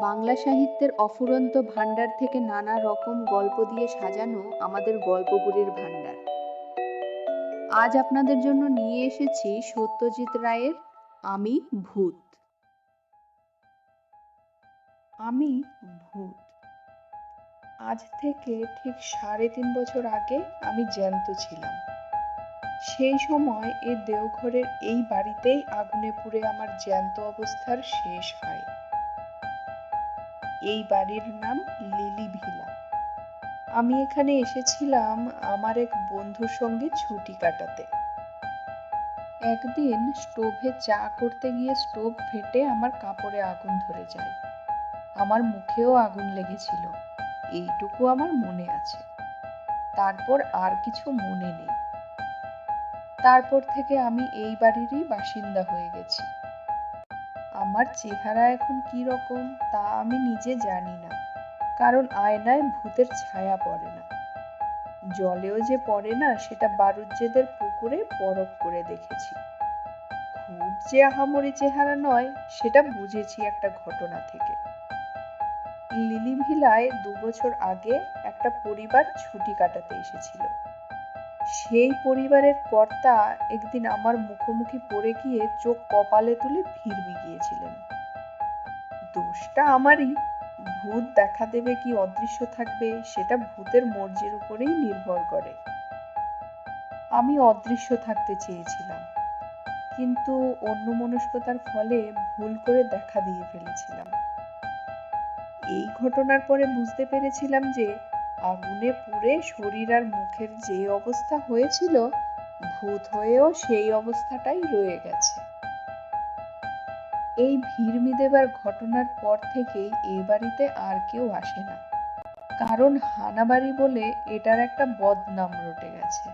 বাংলা সাহিত্যের অফুরন্ত ভাণ্ডার থেকে নানা রকম গল্প দিয়ে সাজানো আমাদের গল্পগুলির ভাণ্ডার। আজ আপনাদের জন্য নিয়ে এসেছি সত্যজিৎ রায়ের আমি ভূত। আমি ভূত। আজ থেকে ঠিক সাড়ে তিন বছর আগে আমি জ্যান্ত ছিলাম। সেই সময় এ দেওঘরের এই বাড়িতেই আগুনে পুড়ে আমার জ্যান্ত অবস্থার শেষ হয়। এই বাড়ির নাম লিলি ভিলা আমি এখানে এসেছিলাম আমার এক বন্ধুর সঙ্গে ছুটি কাটাতে। একদিন স্টোভে চা করতে গিয়ে স্টোভ ফেটে আমার কাপড়ে আগুন ধরে যায়। আমার মুখেও আগুন লেগেছিল। এইটুকু আমার মনে আছে। তারপর আর কিছু মনে নেই। তারপর থেকে আমি এই বাড়িরই বাসিন্দা হয়ে গেছি। আমার চেহারা এখন কি রকম তা আমি নিজে জানি না। কারণ আয়নায় ভূতের ছায়া পড়ে না। জলেও যে পড়ে না, সেটা বারুজ্যেদের পুকুরে বরফ করে দেখেছি। খুব যে আহামরি চেহারা নয়, সেটা বুঝেছি একটা ঘটনা থেকে। লিলিভিলায় দু বছর আগে একটা পরিবার ছুটি কাটাতে এসেছিল। সেই পরিবারের কর্তা একদিন আমার মুখোমুখি পড়ে গিয়ে চোখ কপালে তুলে ভিড় গিয়েছিলেন। দোষটা আমারই। ভূত দেখা দেবে কি অদৃশ্য থাকবে সেটা ভূতের মর্জির উপরেই নির্ভর করে। আমি অদৃশ্য থাকতে চেয়েছিলাম, কিন্তু অন্য মনস্কতার ফলে ভুল করে দেখা দিয়ে ফেলেছিলাম। এই ঘটনার পরে বুঝতে পেরেছিলাম যে আগুনে পুড়ে শরীর আর মুখের যে অবস্থা হয়েছিল, ভূত হয়েও সেই অবস্থাটাই রয়ে গেছে। এই ভিড়মি দেবার ঘটনার পর থেকেই এ বাড়িতে আর কেউ আসে না। কারণ হানাবাড়ি বলে এটার একটা বদনাম রটে গেছে।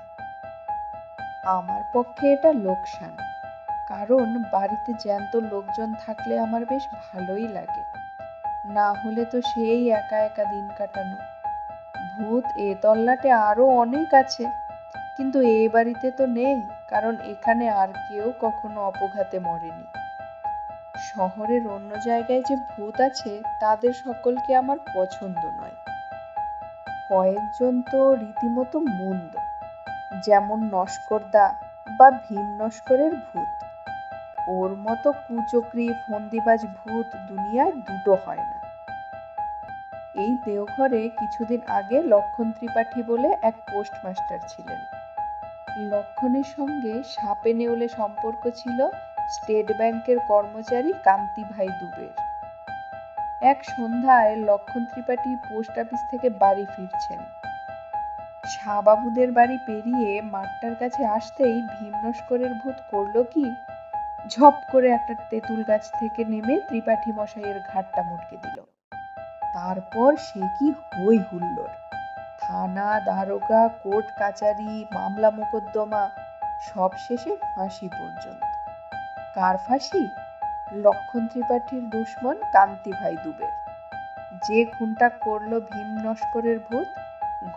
আমার পক্ষে এটা লোকসান। কারণ বাড়িতে জ্যান্ত লোকজন থাকলে আমার বেশ ভালোই লাগে। না হলে তো সেই একা একা দিন কাটানো। ভূত এ তল্লাটে আরও অনেক আছে। কিন্তু এ বাড়িতে তো নেই, কারণ এখানে আর কেউ কখনো অপঘাতে মরেনি। শহরের অন্য জায়গায় যে ভূত আছে, তাদের সকলকে আমার পছন্দ নয়। কয়েকজন তো রীতিমতো মন্দ, যেমন নস্করদা বা ভীম নস্করের ভূত। ওর মতো কুচক্রি, ফন্দিবাজ ভূত দুনিয়ায় দুটো হয় না। এই দেওঘরে কিছুদিন আগে লক্ষণ ত্রিপাঠী বলে এক পোস্টমাস্টার ছিলেন। লক্ষণের সঙ্গে সাপে নেউলে সম্পর্ক ছিল স্টেট ব্যাংকের কর্মচারী কান্তিভাই দুবের। এক সন্ধ্যায় লক্ষণ ত্রিপাঠী পোস্ট অফিস থেকে বাড়ি ফিরছেন। শাহবাবুদের বাড়ি পেরিয়ে মাঠটার কাছে আসতেই ভীমনস্করের ভূত করল কি? ঝপ করে একটা তেঁতুল গাছ থেকে নেমে ত্রিপাঠী মশাইয়ের ঘাটটা মুটকে দিল। তারপর সে কি হই হুল্লোড়? থানা দারোগা, কোর্ট কাচারি, মামলা মোকদ্দমা, সব শেষে ফাঁসি পর্যন্ত। কার ফাঁসি? লক্ষণ ত্রিপাঠীর দুশ্মন কান্তি ভাই দুবের। যে খুনটা করল ভীম নস্করের ভূত,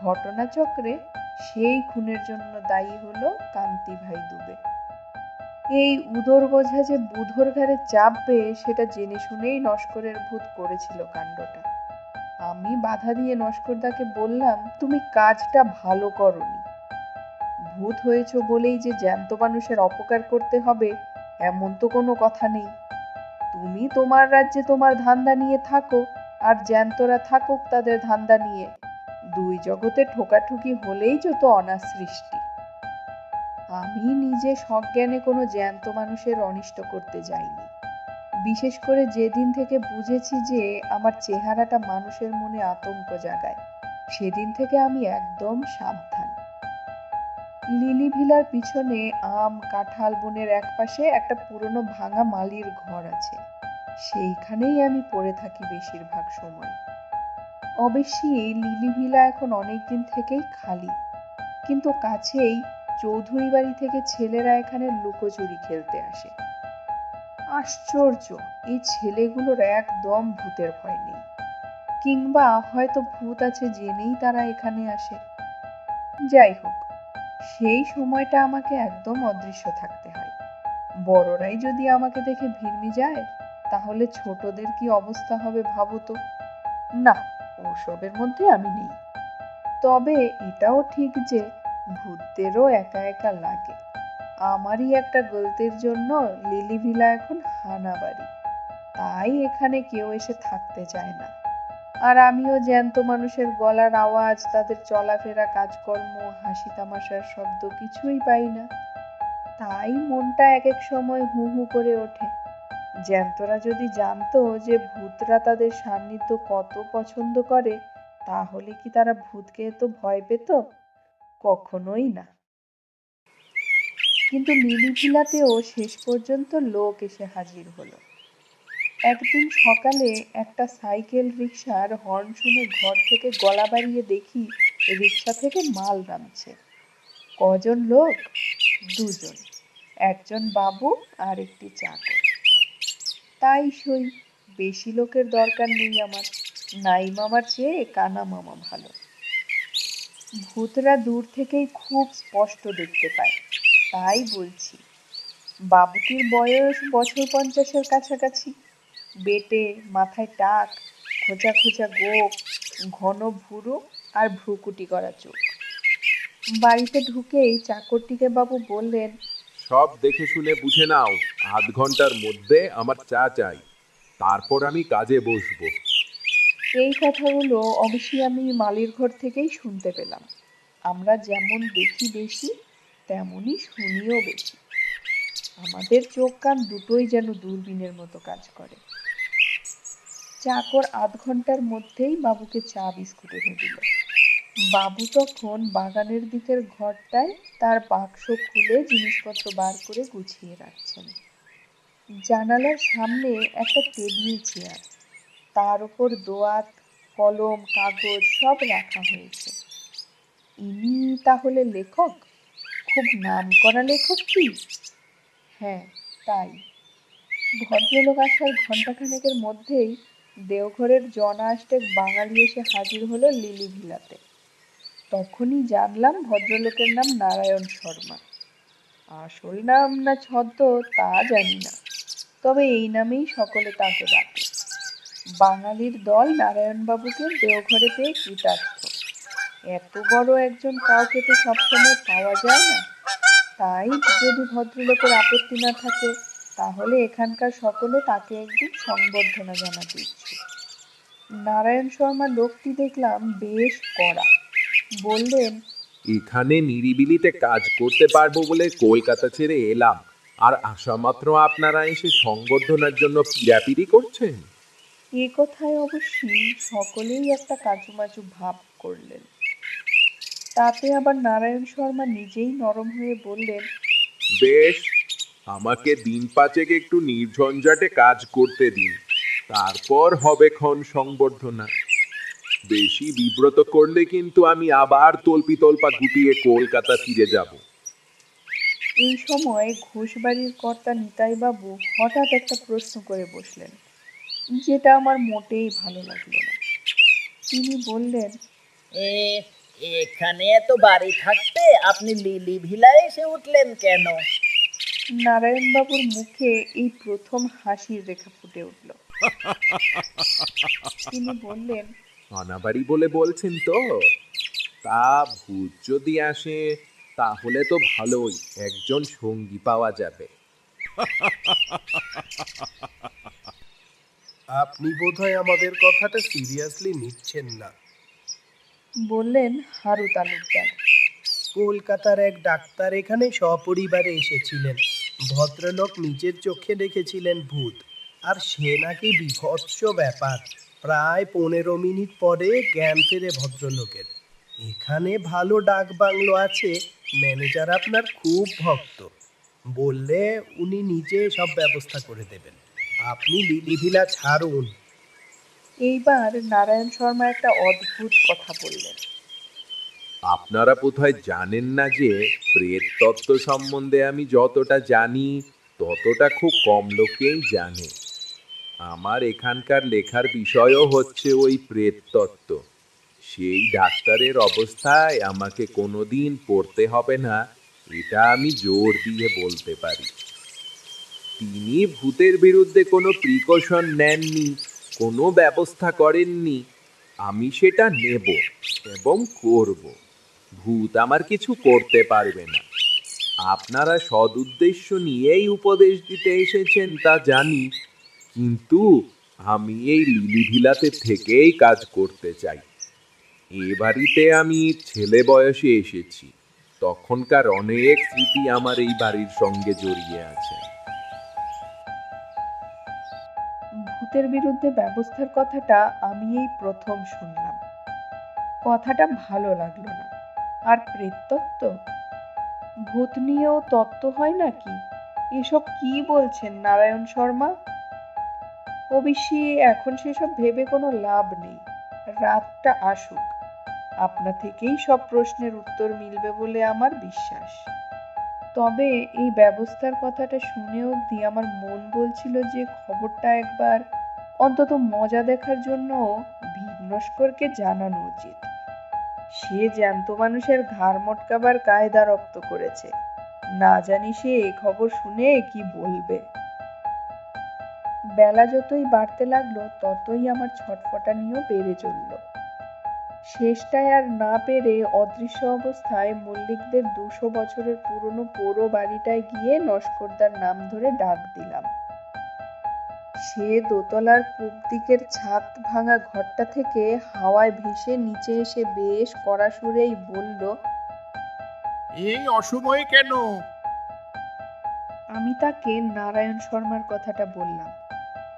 ঘটনাচক্রে সেই খুনের জন্য দায়ী হলো কান্তি ভাই দুবে। এই উদর বোঝা যে বুধর ঘাড়ে চাপবে সেটা জেনে শুনেই নস্করের ভূত করেছিল কাণ্ডটা। আমি বাধা দিয়ে নস্করদাকে বললাম, তুমি কাজটা ভালো করনি। ভূত হয়েছ বলেই যে জ্যান্ত মানুষের অপকার করতে হবে, এমন তো কোনো কথা নেই। তুমি তোমার রাজ্যে তোমার ধান্দা নিয়ে থাকো, আর জ্যান্তরা থাকুক তাদের ধান্দা নিয়ে। দুই জগতে ঠোকাঠুকি হলেই যত অনার সৃষ্টি। আমি নিজে সজ্ঞানে কোনো জ্যান্ত মানুষের অনিষ্ট করতে যাইনি। বিশেষ করে যেদিন থেকে বুঝেছি যে আমার চেহারাটা মানুষের মনে আতঙ্ক জাগায়, সেদিন থেকে আমি একদম সাবধান। লিলি ভিলার পিছনে আম, কাঁঠাল বনের একপাশে একটা পুরনো ভাঙা মালির ঘর আছে। সেইখানেই আমি পড়ে থাকি বেশিরভাগ সময়। অবশ্যই লিলি ভিলা এখন অনেকদিন থেকেই খালি। কিন্তু কাছেই চৌধুরী বাড়ি থেকে ছেলেরা এখানে লুকোচুরি খেলতে আসে। আশ্চর্য, এই ছেলেগুলোর একদম ভূতের ভয় নেই। কিংবা হয়তো ভূত আছে জেনেই তারা এখানে আসে। যাই হোক, সেই সময়টা আমাকে একদম অদৃশ্য থাকতে হয়। বড়রাই যদি আমাকে দেখে ভিড়মি যায়, তাহলে ছোটদের কি অবস্থা হবে ভাবো তো? না, ওসবের মধ্যে আমি নেই। তবে এটাও ঠিক যে ভূতদেরও একা একা লাগে। আমারই একটা গলতির জন্য লিলি ভিলা এখন হানাবাড়ি তাই এখানে কেউ এসে থাকতে চায় না। আর আমিও জ্যান্ত মানুষের গলার আওয়াজ, তাদের চলাফেরা কাজকর্ম হাসি তামাশার শব্দ কিছুই পাই না। তাই মনটা এক এক সময় হু হু করে ওঠে। জ্যান্তরা যদি জানতো যে ভূতরা তাদের সান্নিধ্য কত পছন্দ করে, তাহলে কি তারা ভূতকে এত ভয় পেত? কখনোই না। কিন্তু লিলি ভিলাতেও শেষ পর্যন্ত লোক এসে হাজির হলো। একদিন সকালে একটা সাইকেল রিক্সার হর্ন শুনে ঘর থেকে গলা বাড়িয়ে দেখি রিক্সা থেকে মাল নামছে। কজন লোক? দুজন। একজন বাবু আর একটি চাকর। তাই সই, বেশি লোকের দরকার নেই আমার। নাই মামার চেয়ে কানা মামা ভালো। ভূতরা দূর থেকেই খুব স্পষ্ট দেখতে পায়। তাই বলছি। বাবুটির বয়স বছর পঞ্চাশের কাছাকাছি। বেটে মাথায় টাক খোঁচা খোঁচা গোপ ঘন ভুরু আর ভ্রুকুটি করা চোখ। বাড়িতে ঢুকেই চাকরটিকে বাবু বললেন সব দেখে শুনে বুঝে নাও আধ ঘণ্টার মধ্যে আমার চা চাই তারপর আমি কাজে বসবো। এই কথাগুলো অবশ্যই আমি মালির ঘর থেকেই শুনতে পেলাম। আমরা যেমন দেখি বেশি তেমনই শুনিও বেশি। আমাদের চোখ কান দুটোই যেন দূরবীনের মতো কাজ করে। চাকর আধ ঘণ্টার মধ্যেই বাবুকে চা বিস্কুট এনে দিল। বাবু তখন বাগানের দিকের ঘরটায় তার বাক্স খুলে জিনিসপত্র বার করে গুছিয়ে রাখছেন। জানালার সামনে একটা টেবিল চেয়ার। তার উপর দোয়াত, কলম, কাগজ সব রাখা হয়েছে। ইনি তাহলে লেখক? খুব নাম করা লেখক কি? হ্যাঁ তাই। ভদ্রলোক আসার ঘণ্টাখানেকের মধ্যেই দেওঘরের জনা আষ্টেক বাঙালি এসে হাজির হলো লিলি ভিলাতে তখনই জানলাম ভদ্রলোকের নাম নারায়ণ শর্মা। আসল নাম না ছদ্ম তা জানি না, তবে এই নামেই সকলে তাকে ডাকে। বাঙালির দল নারায়ণবাবুকে দেওঘরে পেয়ে কৃতার্থ। এত বড় একজন কাউকে তো সবসময় পাওয়া যায় না। তাই যদি ভদ্রলোকের আপত্তি না থাকে তাহলে এখানকার সকলে তাকে একদিন সংবর্ধনা জানাতে ইচ্ছুক নারায়ণ শর্মা লোকটি দেখলাম বেশ কড়া। বললেন এখানে নিরিবিলিতে কাজ করতে পারব বলে কলকাতা ছেড়ে এলাম। আর আসা মাত্র আপনারা এসে সংবর্ধনার জন্য পিড়াপিড়ি করছেন? এ কথায় অবশ্যই সকলেই একটা কাজুমাজু ভাব করলেন। তাতে আবার নারায়ণ শর্মা নিজেই নরম হয়ে বললেন বেশ আমাকে দিন পাঁচেক একটু নির্ঝঞ্ঝাটে কাজ করতে দিন। তারপর হবে ক্ষণ সংবর্ধনা। বেশি বিব্রত করলে কিন্তু আমি আবার তল্পি তল্পা গুটিয়ে কলকাতা ফিরে যাব। এই সময় ঘোষবাড়ির কর্তা নিতাইবাবু হঠাৎ একটা প্রশ্ন করে বসলেন যেটা আমার মোটেই ভালো লাগল না। তিনি বললেন এ এখানে এত বাড়ি থাকতে আপনি লিলি ভিলায় এসে উঠলেন কেন? নারায়ণবাবুর মুখে এই প্রথম হাসির রেখা ফুটে উঠল। তিনি বললেন অনাবাড়ি বলে বলছেন তো। তা ভূত যদি আসে তাহলে তো ভালোই একজন সঙ্গী পাওয়া যাবে। আপনি বোধহয় আমাদের কথাটা সিরিয়াসলি নিচ্ছেন না। বললেন, হারু তালুকদার। কলকাতার এক ডাক্তার এখানে সপরিবারে এসেছিলেন। ভদ্রলোক নিজের চোখে দেখেছিলেন ভূত। আর সে নাকি বিভৎস ব্যাপার। প্রায় পনেরো মিনিট পরে জ্ঞান ফেরে ভদ্রলোকের। এখানে ভালো ডাক বাংলো আছে। ম্যানেজার আপনার খুব ভক্ত। বললে উনি নিজে সব ব্যবস্থা করে দেবেন। আপনি লিলিভিলা ছাড়ুন। এইবার নারায়ণ শর্মা একটা অদ্ভুত কথা বললেন। আপনারা বোধহয় জানেন না যে প্রেত তত্ত্ব সম্বন্ধে আমি যতটা জানি, ততটা খুব কম লোকেই জানে। আমার এখানকার লেখার বিষয়ও হচ্ছে ওই প্রেত তত্ত্ব। সেই ডাক্তারের অবস্থায় আমাকে কোনোদিন পড়তে হবে না, এটা আমি জোর দিয়ে বলতে পারি। তিনি ভূতের বিরুদ্ধে কোনো প্রিকশন নেননি। কোনো ব্যবস্থা করেননি। আমি সেটা নেব এবং করব। ভূত আমার কিছু করতে পারবে না। আপনারা সদুদ্দেশ্য নিয়েই উপদেশ দিতে এসেছেন, তা জানি। কিন্তু আমি এই লিলি ভিলাতে থেকেই কাজ করতে চাই। এ বাড়িতে আমি ছেলে বয়সে এসেছি। তখনকার অনেক স্মৃতি আমার এই বাড়ির সঙ্গে জড়িয়ে আছে। ভূতের বিরুদ্ধে ব্যবস্থার কথাটা আমি এই প্রথম শুনলাম। কথাটা ভালো লাগল না। আর প্রেততত্ত্ব ভূত নিয়েও তত্ত্ব হয় নাকি? এসব কি বলছেন নারায়ণ শর্মা? অবশ্যই এখন সেসব ভেবে কোনো লাভ নেই। রাতটা আসুক। আপনা থেকেই সব প্রশ্নের উত্তর মিলবে বলে আমার বিশ্বাস। তবে এই ব্যবস্থার কথাটা শুনে অবধি আমার মন বলছিল যে খবরটা একবার অন্তত মজা দেখার জন্য ভীমনস্করকে জানানো উচিত। সে জ্যান্ত মানুষের ঘাড় মটকাবার কায়দা রপ্ত করেছে। না জানি সে এই খবর শুনে কি বলবে। বেলা যতই বাড়তে লাগল, ততই আমার ছটফটানিও বেড়ে চলল। শেষটায় আর না পেরে অদৃশ্য অবস্থায় মল্লিকদের দুশো বছরের পুরনো পোড়ো বাড়িটায় গিয়ে নস্করদার নাম ধরে ডাক দিলাম। সে দোতলার পূব দিকের ছাদ ভাঙা ঘরটা থেকে হাওয়ায় ভেসে নিচে এসে বেশ কড়া সুরেই বলল এই অসময়ে কেন? আমি তাকে নারায়ণ শর্মার কথাটা বললাম।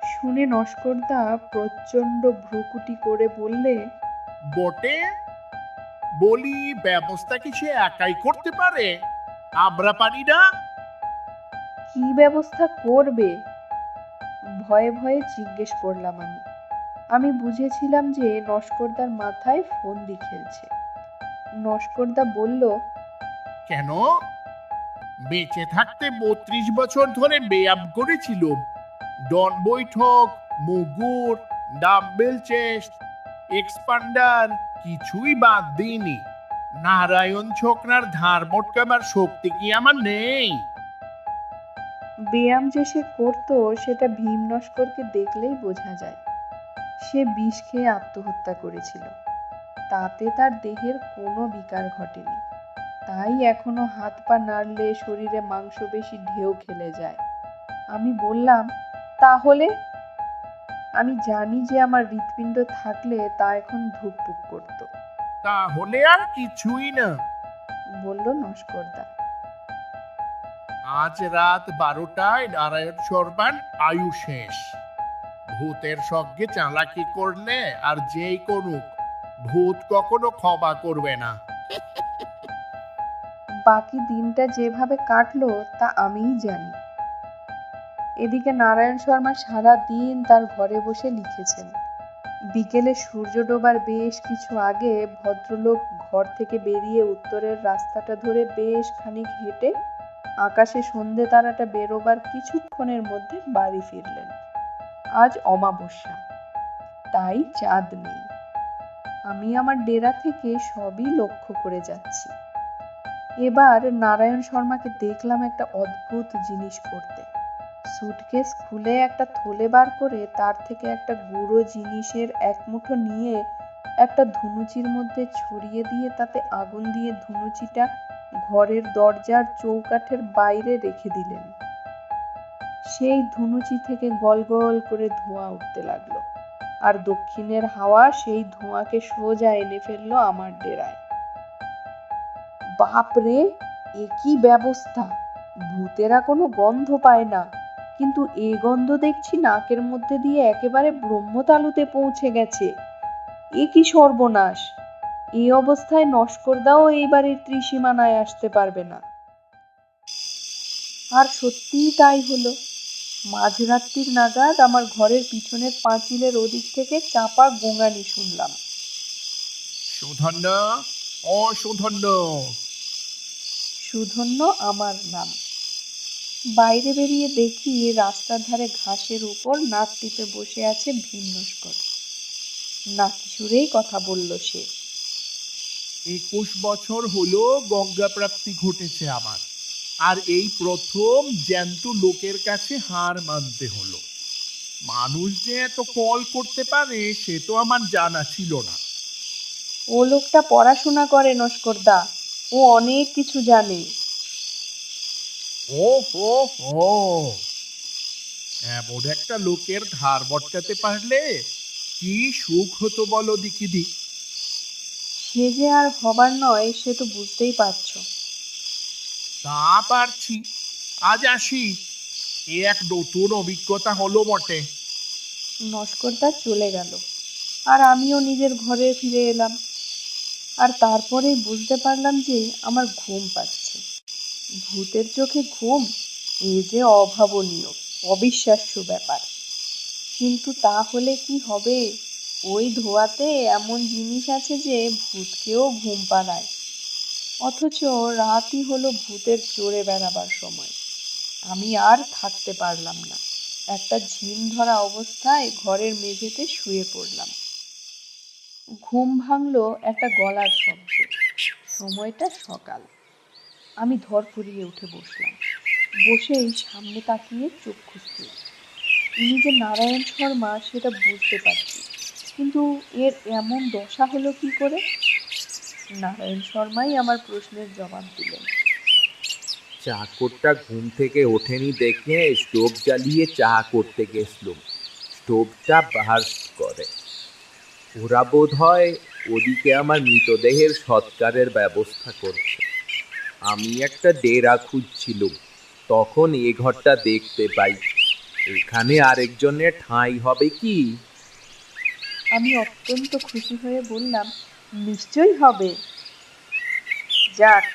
শুনে নস্করদা প্রচণ্ড ভ্রুকুটি করে বললে বটে বলি ব্যবস্থা কি সে একাই করতে পারে? আমরা পারি না? কি ব্যবস্থা করবে? ভয়ে ভয়ে জিজ্ঞেস করলাম আমি। আমি বুঝেছিলাম যে নস্করদার মাথায় ফন্দি খেলছে। নস্করদা বলল, কেন? বেঁচে থাকতে বত্রিশ বছর ধরে ব্যায়াম করেছিল। ডন বৈঠক, মুগুর, ডাম্বেল চেস্ট, এক্সপান্ডার, কিছুই বাদ দিইনি। নারায়ণ ছোকরার ধার মোটকাবার শক্তি কি আমার নেই? ব্যায়াম যে সে করতো সেটা ভীম নস্করকে দেখলেই বোঝা যায়। সে বিষ খেয়ে আত্মহত্যা করেছিল। তাতে তার দেহের কোনো বিকার ঘটেনি। তাই এখনও হাত পা নাড়লে শরীরে মাংস বেশি ঢেউ খেলে যায়। আমি বললাম তাহলে? আমি জানি যে আমার হৃৎপিণ্ড থাকলে তা এখন ধুকপুক করতো। তাহলে আর কিছুই না। বলল নস্করদা। আজ রাত বারোটায় নারায়ণ শর্মার আয়ু শেষ। ভূতের সঙ্গে চালাকি করলে আর যেই করুক, ভূত কখনো ক্ষমা করবে না। বাকি দিনটা যেভাবে কাটলো, তা আমিই জানি। এদিকে নারায়ণ শর্মা সারা দিন তার ঘরে বসে লিখেছেন। বিকেলে সূর্য ডোবার বেশ কিছু আগে ভদ্রলোক ঘর থেকে বেরিয়ে উত্তরের রাস্তাটা ধরে বেশ খানিক হেঁটে আকাশে সন্ধে তারাটা বেরোবার কিছুক্ষণের মধ্যে বাড়ি ফিরলেন। আজ অমাবস্যা। তাই চাঁদ নেই। আমি আমার ডেরা থেকে সবই লক্ষ্য করে যাচ্ছি। এবার নারায়ণ শর্মাকে দেখলাম একটা অদ্ভুত জিনিস করতে সুটকেস খুলে একটা থলে বার করে তার থেকে একটা গুঁড়ো জিনিসের এক মুঠো নিয়ে একটা ধুনুচির মধ্যে ছড়িয়ে দিয়ে তাতে আগুন দিয়ে ধুনুচিটা ঘরের দরজার চৌকাঠের বাইরে রেখে দিলেন। সেই ধুনুচি থেকে গল গল করে ধোঁয়া উঠতে লাগল। আর দক্ষিণের হাওয়া সেই ধোঁয়াকে সোজা এনে ফেলল আমার ডেরায়। বাপরে, এ কি ব্যবস্থা? ভূতেরা কোনো গন্ধ পায় না। কিন্তু এ গন্ধ দেখছি নাকের মধ্যে দিয়ে একেবারে ব্রহ্মতালুতে পৌঁছে গেছে। এ কি সর্বনাশ! এই অবস্থায় নস্করদাও এই বাড়ির ত্রিসীমানায় আসতে পারবে না। আর সত্যিই তাই হলো। মাঝরাত্রির নাগাদ আমার ঘরের পিছনের পাঁচিলের ওদিক থেকে চাপা গোঙানি শুনলাম। সুধন্য ও সুধন্য। সুধন্য আমার নাম। বাইরে বেরিয়ে দেখি রাস্তার ধারে ঘাসের উপর নাক টিপে বসে আছে ভিন্নস্কর। নাকি সুরেই কথা বলল সে। একুশ বছর হলো গঙ্গা প্রাপ্তি ঘটেছে আমার। আর এই প্রথম জ্যান্ত লোকের কাছে হার মানতে হলো। মানুষ যে এত কল করতে পারে সে তো আমার জানা ছিল না। ও লোকটা পড়াশোনা করে নস্করদা ও অনেক কিছু জানে। ও হো হো এমন একটা লোকের ধার বটকাতে পারলে কি সুখ হতো বলো দিকিদি? সে যে আর হবার নয় সে তো বুঝতেই পারছ। তা পারছি। আজ আসি। এ এক নতুন অভিজ্ঞতা হলো বটে। নস্করদা চলে গেল। আর আমিও নিজের ঘরে ফিরে এলাম। আর তারপরেই বুঝতে পারলাম যে আমার ঘুম পাচ্ছে। ভূতের চোখে ঘুম এ যে অভাবনীয় অবিশ্বাস্য ব্যাপার। কিন্তু তাহলে কি হবে? ওই ধোয়াতে এমন জিনিস আছে যে ভূতকেও ঘুম পাড়ায়। অথচ রাতই হলো ভূতের চড়ে বেড়াবার সময়। আমি আর থাকতে পারলাম না। একটা ঝিম ধরা অবস্থায় ঘরের মেঝেতে শুয়ে পড়লাম। ঘুম ভাঙলো একটা গলার শব্দে। সময়টা সকাল। আমি ধরফরিয়ে উঠে বসলাম। বসেই সামনে তাকিয়ে চোখ খুঁজছিলাম ইনি যে নারায়ণ শর্মা, সেটা বুঝতে পারছি কিন্তু এর এমন দশা হলো কি করে? নারায়ণ শর্মাই আমার প্রশ্নের জবাব দিলেন। চাকরটা ঘুম থেকে ওঠেনি দেখে স্টোভ জ্বালিয়ে চা করতে গেছলুম স্টোভটা বার্স্ট করে। ওরা বোধ হয় ওদিকে আমার মৃতদেহের সৎকারের ব্যবস্থা করছে। আমি একটা ডেরা খুঁজছিলুম। তখন এ ঘরটা দেখতে পাই। এখানে আরেকজনের ঠাঁই হবে কি? আমি অত্যন্ত খুশি হয়ে বললাম নিশ্চয়ই হবে। যাক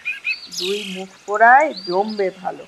দুই মুখ পোড়ায় জমবে ভালো।